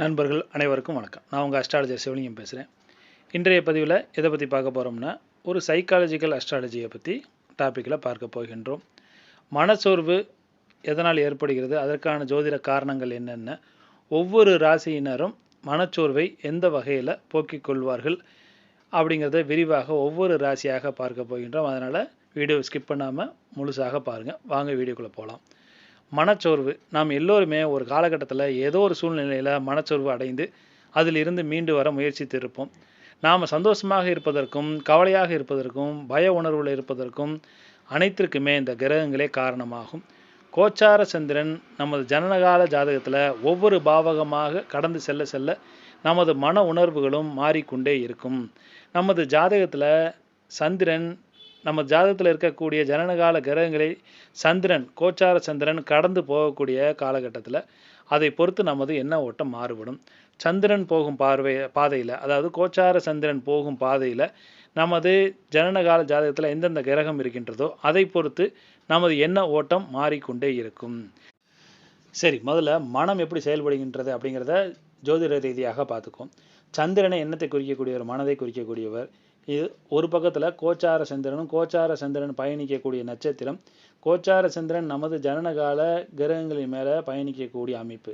நண்பர்கள் அனைவருக்கும் வணக்கம். நான் உங்கள் அஸ்ட்ராலஜர் சிவலிங்கம் பேசுகிறேன் இன்றைய பதிவில் எதை பற்றி பார்க்க போகிறோம்னா ஒரு சைக்காலஜிக்கல் அஸ்ட்ராலஜியை பற்றி டாப்பிக்கில் பார்க்க போகின்றோம். மனச்சோர்வு எதனால் ஏற்படுகிறது அதற்கான ஜோதிட காரணங்கள் என்னென்ன ஒவ்வொரு ராசியினரும் மனச்சோர்வை எந்த வகையில் போக்கிக் கொள்வார்கள் அப்படிங்கிறத விரிவாக ஒவ்வொரு ராசியாக பார்க்க போகின்றோம். அதனால் வீடியோ ஸ்கிப் பண்ணாமல் முழுசாக பாருங்கள் வாங்க வீடியோக்குள்ளே போகலாம் மனச்சோர்வு. நாம் எல்லோருமே ஒரு காலகட்டத்தில் ஏதோ ஒரு சூழ்நிலையில் மனச்சோர்வு அடைந்து அதிலிருந்து மீண்டு வர முயற்சித்து இருப்போம் நாம் சந்தோஷமாக இருப்பதற்கும் கவலையாக இருப்பதற்கும் பய உணர்வில் இருப்பதற்கும் அனைத்திற்குமே இந்த கிரகங்களே காரணமாகும். கோச்சார சந்திரன் நமது ஜனனகால ஜாதகத்தில் ஒவ்வொரு பாவகமாக கடந்து செல்ல செல்ல நமது மன உணர்வுகளும் மாறிக்கொண்டே இருக்கும். நமது ஜாதகத்தில் சந்திரன் நம்ம ஜாதகத்தில் இருக்கக்கூடிய ஜனனகால கிரகங்களை சந்திரன் கோச்சார சந்திரன் கடந்து போகக்கூடிய காலகட்டத்தில் அதை பொறுத்து நமது என்ன ஓட்டம் மாறுபடும். சந்திரன் போகும் பார்வை பாதையில் அதாவது கோச்சார சந்திரன் போகும் பாதையில் நமது ஜனனகால ஜாதகத்தில் எந்தெந்த கிரகம் இருக்கின்றதோ அதை பொறுத்து நமது என்ன ஓட்டம் மாறிக்கொண்டே இருக்கும். சரி முதல்ல மனம் எப்படி செயல்படுகின்றது அப்படிங்கிறத ஜோதிட ரீதியாக பார்த்துக்குவோம். சந்திரனை எண்ணத்தை குறிக்கக்கூடியவர் மனதை குறிக்கக்கூடியவர் இது ஒரு பக்கத்தில் கோச்சார சந்திரனும் கோச்சார சந்திரன் பயணிக்கக்கூடிய நட்சத்திரம். கோச்சார சந்திரன் நமது ஜனனகால கிரகங்களின் மேலே பயணிக்கக்கூடிய அமைப்பு.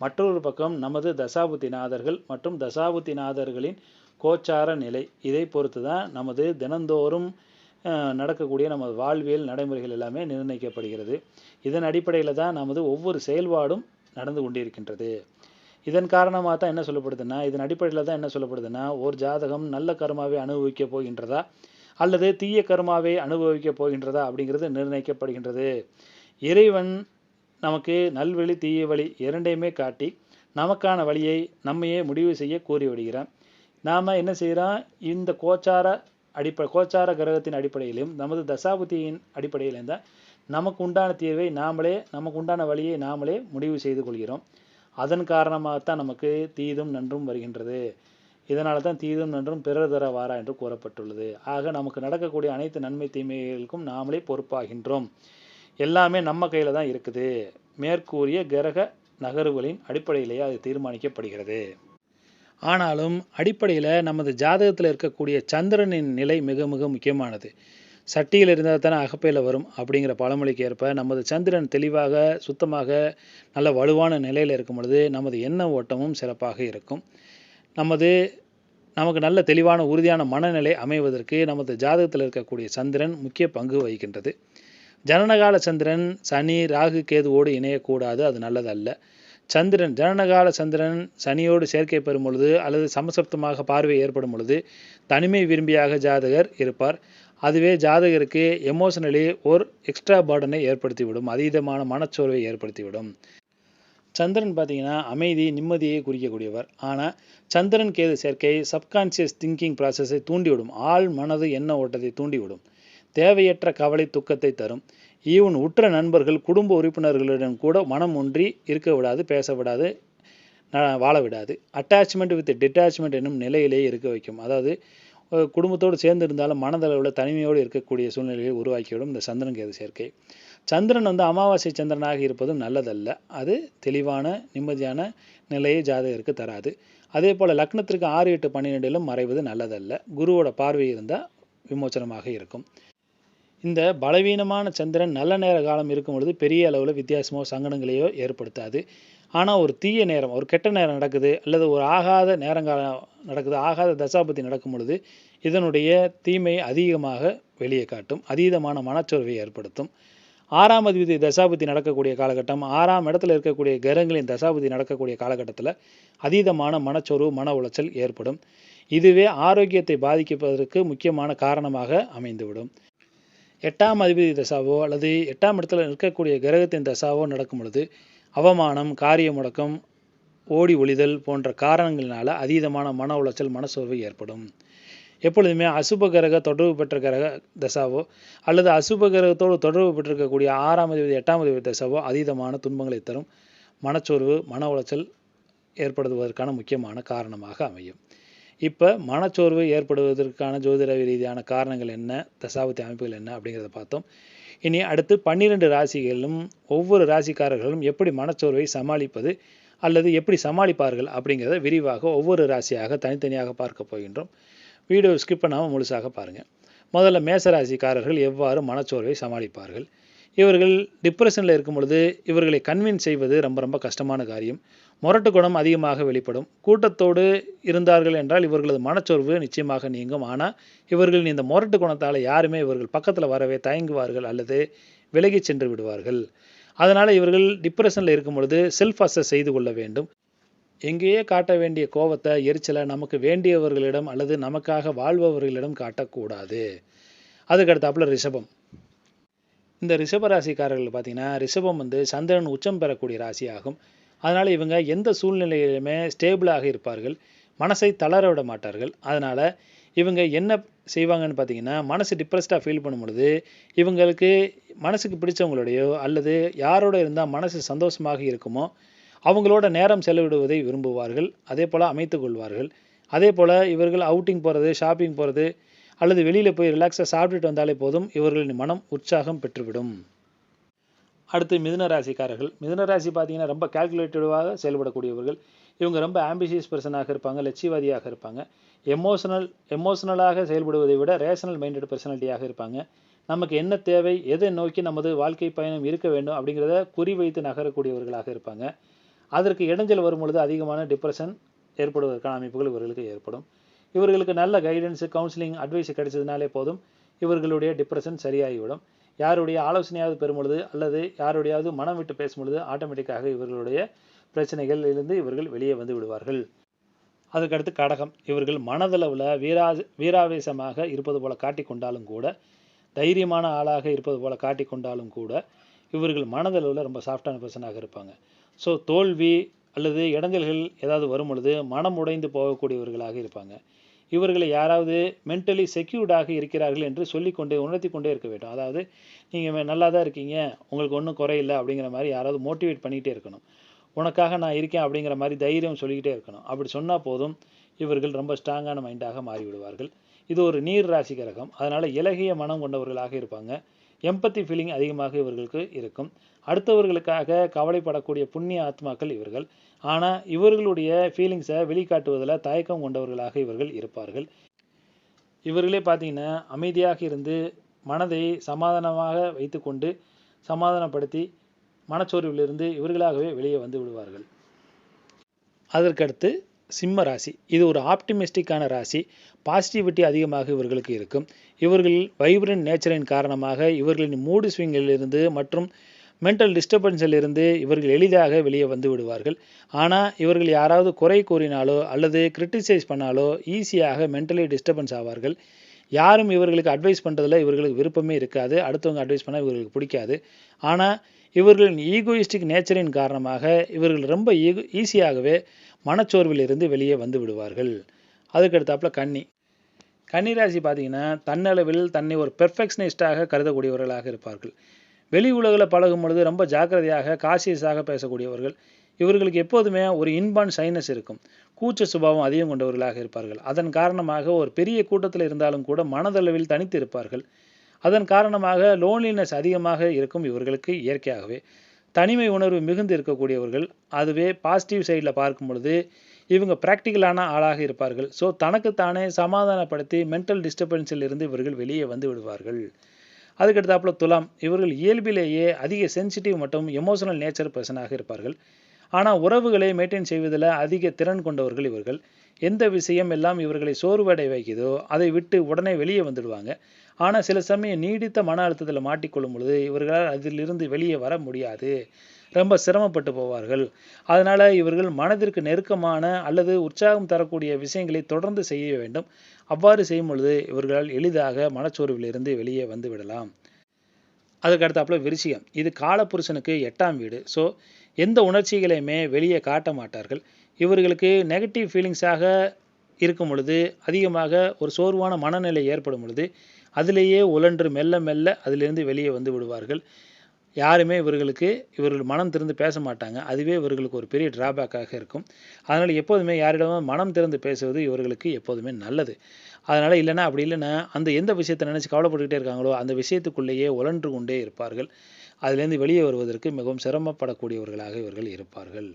மற்றொரு பக்கம் நமது தசாபுத்திநாதர்கள் மற்றும் தசாபுத்திநாதர்களின் கோச்சார நிலை. இதை பொறுத்து தான் நமது தினந்தோறும் நடக்கக்கூடிய நமது வாழ்வியல் நடைமுறைகள் எல்லாமே நிர்ணயிக்கப்படுகிறது. இதன் அடிப்படையில் தான் நமது ஒவ்வொரு செயல்பாடும் நடந்து கொண்டிருக்கின்றது. இதன் காரணமாக தான் என்ன சொல்லப்படுதுன்னா இதன் அடிப்படையில் தான் என்ன சொல்லப்படுதுன்னா ஒரு ஜாதகம் நல்ல கர்மாவை அனுபவிக்க போகின்றதா அல்லது தீய கர்மாவை அனுபவிக்க போகின்றதா அப்படிங்கிறது நிர்ணயிக்கப்படுகின்றது. இறைவன் நமக்கு நல்வழி தீய வழி இரண்டையுமே காட்டி நமக்கான வழியை நம்மையே முடிவு செய்ய கூறிவிடுகிறான் நாம் என்ன செய்கிறோம் இந்த கோச்சார அடிப்படை கோச்சார கிரகத்தின் அடிப்படையிலும் நமது தசாபுத்தியின் அடிப்படையிலும் தான் நமக்கு உண்டான தீர்வை நாமளே நமக்கு உண்டான வழியை நாமளே முடிவு செய்து கொள்கிறோம். அதன் காரணமாகத்தான் நமக்கு தீதும் நன்றும் வருகின்றது. இதனால தான் தீதும் நன்றும் பிறர் தர வாரா என்று கூறப்பட்டுள்ளது. ஆக நமக்கு நடக்கக்கூடிய அனைத்து நன்மை தீமைகளுக்கும் நாமளே பொறுப்பாகின்றோம். எல்லாமே நம்ம கையில் தான் இருக்குது. மேற்கூறிய கிரக நகர்வுகளின் அடிப்படையிலேயே அது தீர்மானிக்கப்படுகிறது. ஆனாலும் அடிப்படையில் நமது ஜாதகத்தில் இருக்கக்கூடிய சந்திரனின் நிலை மிக மிக முக்கியமானது. சட்டியில் இருந்தால் தானே அகப்பையில் வரும் அப்படிங்கிற பழமொழிக்கு ஏற்ப நமது சந்திரன் தெளிவாக சுத்தமாக நல்ல வலுவான நிலையில் இருக்கும் பொழுது நமது எண்ண ஓட்டமும் சிறப்பாக இருக்கும். நமது நமக்கு நல்ல தெளிவான உறுதியான மனநிலை அமைவதற்கு நமது ஜாதகத்தில் இருக்கக்கூடிய சந்திரன் முக்கிய பங்கு வகிக்கின்றது. ஜனனகால சந்திரன் சனி ராகு கேதுவோடு இணையக்கூடாது அது நல்லதல்ல. சந்திரன் ஜனனகால சந்திரன் சனியோடு சேர்க்கை பெறும் பொழுது அல்லது சமசப்தமாக பார்வை ஏற்படும் பொழுது தனிமை விரும்பியாக ஜாதகர் இருப்பார். அதுவே ஜாதகருக்கு எமோஷனலி ஒரு எக்ஸ்ட்ரா பேர்டனை ஏற்படுத்திவிடும். அதீதமான மனச்சோர்வை ஏற்படுத்திவிடும். சந்திரன் பார்த்தீங்கன்னா அமைதி நிம்மதியை குறிக்கக்கூடியவர். ஆனால் சந்திரன் கேது சேர்க்கை சப்கான்சியஸ் திங்கிங் ப்ராசஸை தூண்டிவிடும். ஆள் மனது எண்ண ஓட்டத்தை தூண்டிவிடும். தேவையற்ற கவலை துக்கத்தை தரும். ஈவன் உற்ற நண்பர்கள் குடும்ப உறுப்பினர்களிடம் கூட மனம் ஒன்றி இருக்க விடாது பேச விடாது வாழ விடாது. அட்டாச்மெண்ட் வித் டிட்டாச்மெண்ட் என்னும் நிலையிலேயே இருக்க வைக்கும். அதாவது குடும்பத்தோடு சேர்ந்து இருந்தாலும் மனதளவில் தனிமையோடு இருக்கக்கூடிய சூழ்நிலையை உருவாக்கிவிடும் இந்த சந்திரன் கேது சேர்க்கை. சந்திரன் வந்து அமாவாசை சந்திரனாக இருப்பதும் நல்லதல்ல. அது தெளிவான நிம்மதியான நிலையை ஜாதகருக்கு தராது. அதே போல் லக்னத்திற்கு ஆறு எட்டு பன்னிரெண்டிலும் மறைவது நல்லதல்ல. குருவோட பார்வை இருந்தால் விமோச்சனமாக இருக்கும். இந்த பலவீனமான சந்திரன் நல்ல நேர காலம் இருக்கும் பொழுது பெரிய அளவில் வித்தியாசமோ சங்கடங்களையோ ஏற்படுத்தாது. ஆனால் ஒரு தீய நேரம் ஒரு கெட்ட நேரம் நடக்குது அல்லது ஒரு ஆகாத நேரங்காலம் நடக்குது ஆகாத தசாபதி நடக்கும் பொழுது இதனுடைய தீமை அதிகமாக வெளியே காட்டும் அதீதமான மனச்சோர்வை ஏற்படுத்தும். ஆறாம் அதிபதி தசாபதி நடக்கக்கூடிய காலகட்டம் ஆறாம் இடத்துல இருக்கக்கூடிய கிரகங்களின் தசாபதி நடக்கக்கூடிய காலகட்டத்தில் அதீதமான மனச்சோர்வு மன உளைச்சல் ஏற்படும். இதுவே ஆரோக்கியத்தை பாதிப்பதற்கு முக்கியமான காரணமாக அமைந்துவிடும். எட்டாம் அதிபதி தசாவோ அல்லது எட்டாம் இடத்துல இருக்கக்கூடிய கிரகத்தின் தசாவோ நடக்கும் பொழுது அவமானம் காரிய முடக்கம் ஓடி ஒளிதல் போன்ற காரணங்களினால் அதீதமான மன உளைச்சல் மனசோர்வு ஏற்படும். எப்பொழுதுமே அசுப கிரக தொடர்பு பெற்ற கிரக தசாவோ அல்லது அசுப கிரகத்தோடு தொடர்பு பெற்றிருக்கக்கூடிய ஆறாம் அதிபதி எட்டாம் அதிபதி தசாவோ அதீதமான துன்பங்களை தரும். மனச்சோர்வு மன உளைச்சல் ஏற்படுவதற்கான முக்கியமான காரணமாக அமையும். இப்போ மனச்சோர்வு ஏற்படுவதற்கான ஜோதிட ரீதியான காரணங்கள் என்ன? தசாபத்தி அமைப்புகள் என்ன? அப்படிங்கிறத பார்த்தோம். இனி அடுத்து பன்னிரெண்டு ராசிகளிலும் ஒவ்வொரு ராசிக்காரர்களும் எப்படி மனச்சோர்வை சமாளிப்பது அல்லது எப்படி சமாளிப்பார்கள் அப்படிங்கிறத விரிவாக ஒவ்வொரு ராசியாக தனித்தனியாக பார்க்க போகின்றோம். வீடியோ ஸ்கிப் பண்ணாமல் முழுசாக பாருங்கள் முதல்ல மேச ராசிக்காரர்கள் எவ்வாறு மனச்சோர்வை சமாளிப்பார்கள்? இவர்கள் டிப்ரெஷனில் இருக்கும் பொழுது இவர்களை கன்வின்ஸ் செய்வது ரொம்ப ரொம்ப கஷ்டமான காரியம். முரட்டு குணம் அதிகமாக வெளிப்படும். கூட்டத்தோடு இருந்தார்கள் என்றால் இவர்களது மனச்சோர்வு நிச்சயமாக நீங்கும். ஆனால் இவர்கள் இந்த முரட்டு குணத்தால் யாருமே இவர்கள் பக்கத்தில் வரவே தயங்குவார்கள் அல்லது விலகிச் சென்று விடுவார்கள். அதனால் இவர்கள் டிப்ரெஷனில் இருக்கும் பொழுது செல்ஃப் அசஸ் செய்து கொள்ள வேண்டும். எங்கேயே காட்ட வேண்டிய கோபத்தை எரிச்சலை நமக்கு வேண்டியவர்களிடம் அல்லது நமக்காக வாழ்பவர்களிடம் காட்டக்கூடாது. அதுக்கடுத்தாப்புல ரிஷபம். இந்த ரிஷபராசிக்காரர்கள் பார்த்தீங்கன்னா ரிஷபம் வந்து சந்திரன் உச்சம் பெறக்கூடிய ராசி ஆகும் அதனால் இவங்க எந்த சூழ்நிலையிலுமே ஸ்டேபிளாக இருப்பார்கள். மனசை தளர விட மாட்டார்கள். அதனால் இவங்க என்ன செய்வாங்கன்னு பார்த்தீங்கன்னா மனசு டிப்ரெஸ்டாக ஃபீல் பண்ணும் பொழுது இவங்களுக்கு மனசுக்கு பிடிச்சவங்களோடையோ அல்லது யாரோட இருந்தால் மனசு சந்தோஷமாக இருக்குமோ அவங்களோட நேரம் செலவிடுவதை விரும்புவார்கள். அதே போல் அமைத்து கொள்வார்கள். அதே போல் இவர்கள் அவுட்டிங் போகிறது ஷாப்பிங் போகிறது அல்லது வெளியில் போய் ரிலாக்ஸாக சாப்பிட்டுட்டு வந்தாலே போதும். இவர்களின் மனம் உற்சாகம் பெற்றுவிடும். அடுத்து மிதுன ராசிக்காரர்கள். மிதுன ராசி பார்த்தீங்கன்னா ரொம்ப கால்குலேட்டடாக செயல்படக்கூடியவர்கள். இவங்க ரொம்ப ஆம்பிஷியஸ் பர்சனாக இருப்பாங்க லட்சியவாதியாக இருப்பாங்க. எமோஷனல் எமோஷனலாக செயல்படுவதை விட ரேஷனல் மைண்டட் பர்சனாலிட்டியாக இருப்பாங்க. நமக்கு என்ன தேவை எதை நோக்கி நமது வாழ்க்கை பயணம் இருக்க வேண்டும் அப்படிங்கிறத குறிவைத்து நகரக்கூடியவர்களாக இருப்பாங்க. அதற்கு இடைஞ்சல் வரும் பொழுது அதிகமான டிப்ரெஷன் ஏற்படுவதற்கான அமைப்புகள் இவர்களுக்கு ஏற்படும். இவர்களுக்கு நல்ல கைடன்ஸு கவுன்சிலிங் அட்வைஸ் கிடைச்சதுனாலே போதும். இவர்களுடைய டிப்ரெஷன் சரியாகிவிடும். யாருடைய ஆலோசனையாவது பெறும்பொழுது அல்லது யாருடையாவது மனம் விட்டு பேசும்பொழுது ஆட்டோமேட்டிக்காக இவர்களுடைய பிரச்சனைகளிலிருந்து இவர்கள் வெளியே வந்து விடுவார்கள். அதுக்கடுத்து கடகம். இவர்கள் மனதளவில் வீரா வீராவேசமாக இருப்பது போல காட்டிக்கொண்டாலும் கூட தைரியமான ஆளாக இருப்பது போல காட்டிக்கொண்டாலும் கூட இவர்கள் மனதளவில் ரொம்ப சாஃப்டான பர்சனாக இருப்பாங்க. ஸோ தோல்வி அல்லது இடைஞ்சல்கள் ஏதாவது வரும் பொழுது மனம் உடைந்து போகக்கூடியவர்களாக இருப்பாங்க. இவர்களை யாராவது மென்டலி செக்யூர்டாக இருக்கிறார்கள் என்று சொல்லிக்கொண்டே உணர்த்தி கொண்டே இருக்க வேண்டும். அதாவது நீங்கள் நல்லா தான் இருக்கீங்க உங்களுக்கு ஒன்றும் குறையில்லை அப்படிங்கிற மாதிரி யாராவது மோட்டிவேட் பண்ணிகிட்டே இருக்கணும். உனக்காக நான் இருக்கேன் அப்படிங்கிற மாதிரி தைரியம் சொல்லிக்கிட்டே இருக்கணும். அப்படி சொன்னால் போதும் இவர்கள் ரொம்ப ஸ்ட்ராங்கான மைண்டாக மாறிவிடுவார்கள். இது ஒரு நீர் ராசி கிரகம். அதனால் இலகிய மனம் கொண்டவர்களாக இருப்பாங்க. எம்பத்தி ஃபீலிங் அதிகமாக இவர்களுக்கு இருக்கும். அடுத்தவர்களுக்காக கவலைப்படக்கூடிய புண்ணிய ஆத்மாக்கள் இவர்கள். ஆனால் இவர்களுடைய ஃபீலிங்ஸை வெளிக்காட்டுவதில் தயக்கம் கொண்டவர்களாக இவர்கள் இருப்பார்கள். இவர்களே பார்த்தீங்கன்னா அமைதியாக இருந்து மனதை சமாதானமாக வைத்துக்கொண்டு சமாதானப்படுத்தி மனச்சோர்விலிருந்து இவர்களாகவே வெளியே வந்து விடுவார்கள். அதற்கடுத்து சிம்ம ராசி. இது ஒரு ஆப்டிமிஸ்டிக்கான ராசி. பாசிட்டிவிட்டி அதிகமாக இவர்களுக்கு இருக்கும். இவர்கள் வைப்ரண்ட் நேச்சரின் காரணமாக இவர்களின் மூடு ஸ்விங்கிலிருந்து மற்றும் மென்டல் டிஸ்டர்பன்ஸில் இருந்து இவர்கள் எளிதாக வெளியே வந்து விடுவார்கள். ஆனால் இவர்கள் யாராவது குறை கூறினாலோ அல்லது கிரிட்டிசைஸ் பண்ணாலோ ஈஸியாக மென்டலி டிஸ்டர்பன்ஸ் ஆவார்கள். யாரும் இவர்களுக்கு அட்வைஸ் பண்ணுறதுல இவர்களுக்கு விருப்பமே இருக்காது. அடுத்தவங்க அட்வைஸ் பண்ணால் இவர்களுக்கு பிடிக்காது. ஆனால் இவர்களின் ஈகோயிஸ்டிக் நேச்சரின் காரணமாக இவர்கள் ரொம்ப ஈகோ ஈஸியாகவே மனச்சோர்விலிருந்து வெளியே வந்து விடுவார்கள். அதுக்கடுத்தாப்புல கன்னி. கன்னிராசி பார்த்தீங்கன்னா தன்னளவில் தன்னை ஒரு பெர்ஃபெக்ஷனிஸ்டாக கருதக்கூடியவர்களாக இருப்பார்கள். வெளி உலகில் பழகும் பொழுது ரொம்ப ஜாக்கிரதையாக காசியஸாக பேசக்கூடியவர்கள். இவர்களுக்கு எப்போதுமே ஒரு இன்பான் சைனஸ் இருக்கும். கூச்ச சுபாவம் அதிகம் கொண்டவர்களாக இருப்பார்கள். அதன் காரணமாக ஒரு பெரிய கூட்டத்தில் இருந்தாலும் கூட மனதளவில் தனித்து இருப்பார்கள் அதன் காரணமாக லோன்லினஸ் அதிகமாக இருக்கும் இவர்களுக்கு இயற்கையாகவே. தனிமை உணர்வு மிகுந்து இருக்கக்கூடியவர்கள் அதுவே பாசிட்டிவ் சைடில் பார்க்கும் பொழுது இவங்க ப்ராக்டிக்கலான ஆளாக இருப்பார்கள். ஸோ தனக்குத்தானே சமாதானப்படுத்தி மென்டல் டிஸ்டர்பன்ஸில் இருந்து இவர்கள் வெளியே வந்து விடுவார்கள். அதுக்கடுத்தாப்புல துலாம் இவர்கள் இயல்பிலேயே அதிக சென்சிட்டிவ் மற்றும் எமோஷனல் நேச்சர் பர்சனாக இருப்பார்கள். ஆனால் உறவுகளை மெயின்டைன் செய்வதில் அதிக திறன் கொண்டவர்கள் இவர்கள். எந்த விஷயம் எல்லாம் இவர்களை சோர்வடை வைக்குதோ அதை விட்டு உடனே வெளியே வந்துடுவாங்க. ஆனால் சில சமயம் நீடித்த மன அழுத்தத்தில் மாட்டிக்கொள்ளும் பொழுது இவர்களால் அதிலிருந்து வெளியே வர முடியாது. ரொம்ப சிரமப்பட்டு போவார்கள். அதனால் இவர்கள் மனதிற்கு நெருக்கமான அல்லது உற்சாகம் தரக்கூடிய விஷயங்களை தொடர்ந்து செய்ய வேண்டும். அவ்வாறு செய்யும் பொழுது இவர்களால் எளிதாக மனச்சோர்விலிருந்து வெளியே வந்து விடலாம். அதுக்கு அடுத்தாப்புல விருச்சிகம். இது காலப்புருஷனுக்கு எட்டாம் வீடு. ஸோ எந்த உணர்ச்சிகளையுமே வெளியே காட்ட மாட்டார்கள். இவர்களுக்கு நெகட்டிவ் ஃபீலிங்ஸாக இருக்கும் பொழுது அதிகமாக ஒரு சோர்வான மனநிலை ஏற்படும் பொழுது அதிலேயே உழன்று மெல்ல மெல்ல அதிலிருந்து வெளியே வந்து விடுவார்கள். யாருமே இவர்களுக்கு இவர்கள் மனம் திறந்து பேச மாட்டாங்க. அதுவே இவர்களுக்கு ஒரு பெரிய டிராபேக்காக இருக்கும். அதனால் எப்போதுமே யாரிடமும் மனம் திறந்து பேசுவது இவர்களுக்கு எப்போதுமே நல்லது. அதனால் இல்லைன்னா அப்படி இல்லைன்னா அந்த எந்த விஷயத்தை நினச்சி கவலைப்பட்டுக்கிட்டே இருக்காங்களோ அந்த விஷயத்துக்குள்ளேயே உழன்று கொண்டே இருப்பார்கள். அதிலேருந்து வெளியே வருவதற்கு மிகவும் சிரமப்படக்கூடியவர்களாக இவர்கள் இருப்பார்கள்.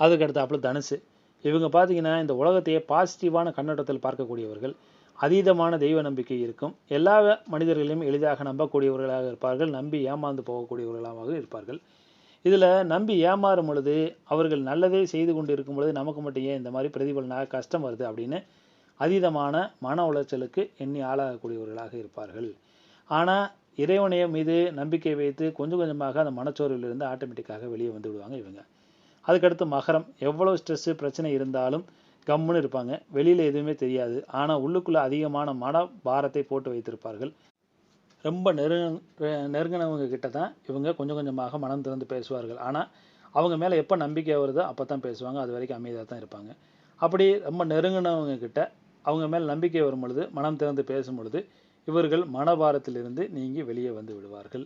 அதுக்கடுத்து அப்படி தனுசு. இவங்க பார்த்தீங்கன்னா இந்த உலகத்தையே பாசிட்டிவான கண்ணோட்டத்தில் பார்க்கக்கூடியவர்கள். அதீதமான தெய்வ நம்பிக்கை இருக்கும். எல்லா மனிதர்களையும் எளிதாக நம்பக்கூடியவர்களாக இருப்பார்கள். நம்பி ஏமாந்து போகக்கூடியவர்களாக இருப்பார்கள். இதில் நம்பி ஏமாறும் பொழுது அவர்கள் நல்லதே செய்து கொண்டு இருக்கும் பொழுது நமக்கு மட்டும் ஏன் இந்த மாதிரி பிரதிபலனாக கஷ்டம் வருது அப்படின்னு அதீதமான மன உளைச்சலுக்கு எண்ணி ஆளாகக்கூடியவர்களாக இருப்பார்கள். ஆனால் இறைவனைய மீது நம்பிக்கை வைத்து கொஞ்சம் கொஞ்சமாக அந்த மனச்சோர்விலிருந்து ஆட்டோமேட்டிக்காக வெளியே வந்து விடுவாங்க இவங்க. அதுக்கடுத்து மகரம். எவ்வளோ ஸ்ட்ரெஸ்ஸு பிரச்சனை இருந்தாலும் கம்முன்னு இருப்பாங்க. வெளியில் எதுவுமே தெரியாது. ஆனால் உள்ளுக்குள்ளே அதிகமான மன பாரத்தை போட்டு வைத்திருப்பார்கள். ரொம்ப நெருங்க நெருங்கினவங்க கிட்ட தான் இவங்க கொஞ்சம் கொஞ்சமாக மனம் திறந்து பேசுவார்கள். ஆனால் அவங்க மேலே எப்போ நம்பிக்கை வருதோ அப்போ தான் பேசுவாங்க. அது வரைக்கும் அமைதியாக தான் இருப்பாங்க. அப்படி ரொம்ப நெருங்கினவங்க கிட்ட அவங்க மேல் நம்பிக்கை வரும் பொழுது மனம் திறந்து பேசும் பொழுது இவர்கள் மனபாரத்திலிருந்து நீங்கி வெளியே வந்து விடுவார்கள்.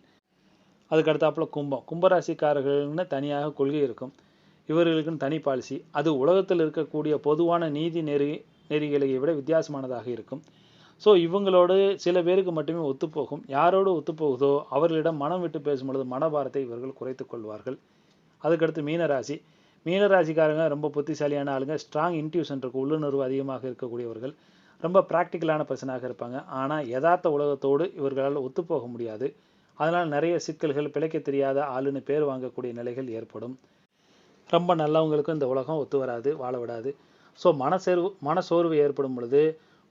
அதுக்கு அடுத்தாப்புல கும்பம். கும்பராசிக்காரர்கள்னு தனியாக கொள்கை இருக்கும். இவர்களுக்குன்னு தனி பாலிசி அது உலகத்தில் இருக்கக்கூடிய பொதுவான நீதி நெறி நெறிகளை விட வித்தியாசமானதாக இருக்கும். ஸோ இவங்களோடு சில பேருக்கு மட்டுமே ஒத்துப்போகும். யாரோடு ஒத்துப்போகுதோ அவர்களிடம் மனம் விட்டு பேசும்பொழுது மனபாரத்தை இவர்கள் குறைத்துக் கொள்வார்கள். அதுக்கடுத்து மீனராசி. மீனராசிக்காரங்க ரொம்ப புத்திசாலியான ஆளுங்க. ஸ்ட்ராங் இன்ட்யூஷன் இருக்கும் உள்ளுணர்வு அதிகமாக இருக்கக்கூடியவர்கள். ரொம்ப ப்ராக்டிக்கலான பர்சனாக இருப்பாங்க. ஆனால் யதார்த்த உலகத்தோடு இவர்களால் ஒத்துப்போக முடியாது. அதனால் நிறைய சிக்கல்கள் பிழைக்க தெரியாத ஆளுன்னு பேர் வாங்கக்கூடிய நிலைகள் ஏற்படும். ரொம்ப நல்லவங்களுக்கும் இந்த உலகம் ஒத்து வராது வாழ விடாது. ஸோ மனசோர்வு மனசோர்வு ஏற்படும் பொழுது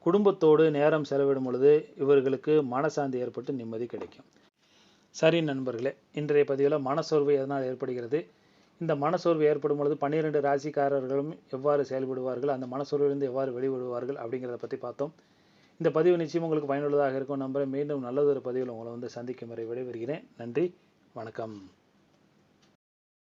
குடும்பத்தோடு நேரம் செலவிடும் பொழுது இவர்களுக்கு மனசாந்தி ஏற்பட்டு நிம்மதி கிடைக்கும். சரி நண்பர்களே இன்றைய பதிவில் மனசோர்வு எதனால் ஏற்படுகிறது? இந்த மனசோர்வு ஏற்படும் பொழுது பன்னிரெண்டு ராசிக்காரர்களும் எவ்வாறு செயல்படுவார்கள்? அந்த மனசோர்விலிருந்து எவ்வாறு வெளிவிடுவார்கள்? அப்படிங்கிறத பற்றி பார்த்தோம். இந்த பதிவு நிச்சயம் உங்களுக்கு பயனுள்ளதாக இருக்கும் நம்புகிறேன் மீண்டும் நல்லதொரு பதிவில் உங்களை வந்து சந்திக்கும் வரை விடைபெறுகிறேன். நன்றி வணக்கம்.